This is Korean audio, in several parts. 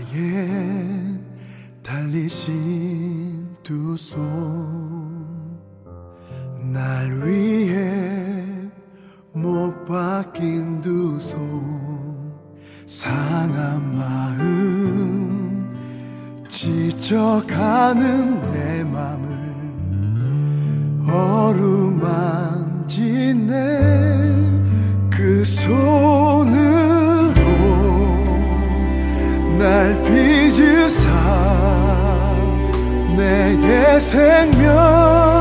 나의 달리신 두 손 날 위해 못 박힌 두 손. 상한 마음 지쳐가는 내 맘을 어루만지네. 달빛이 사 내게 생명.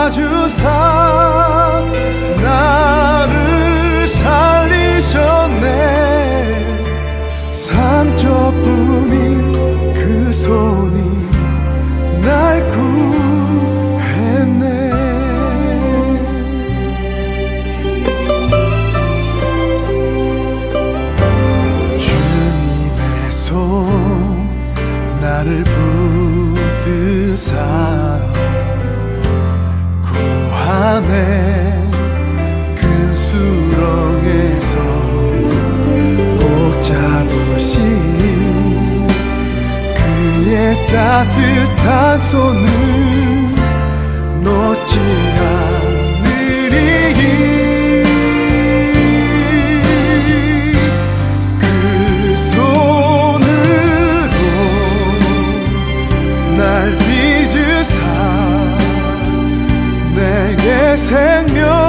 도와주사. 밤에 큰 수렁에서 꼭 잡으신 그의 따뜻한 손을 생명.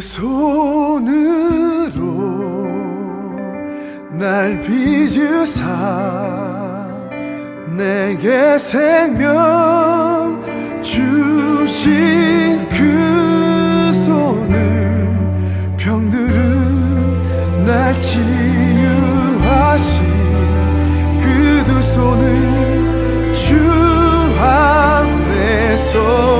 손으로 날 빚으사 내게 생명 주신 그 손을 병들은 날 치유하신 그 두 손을 주 앞에 서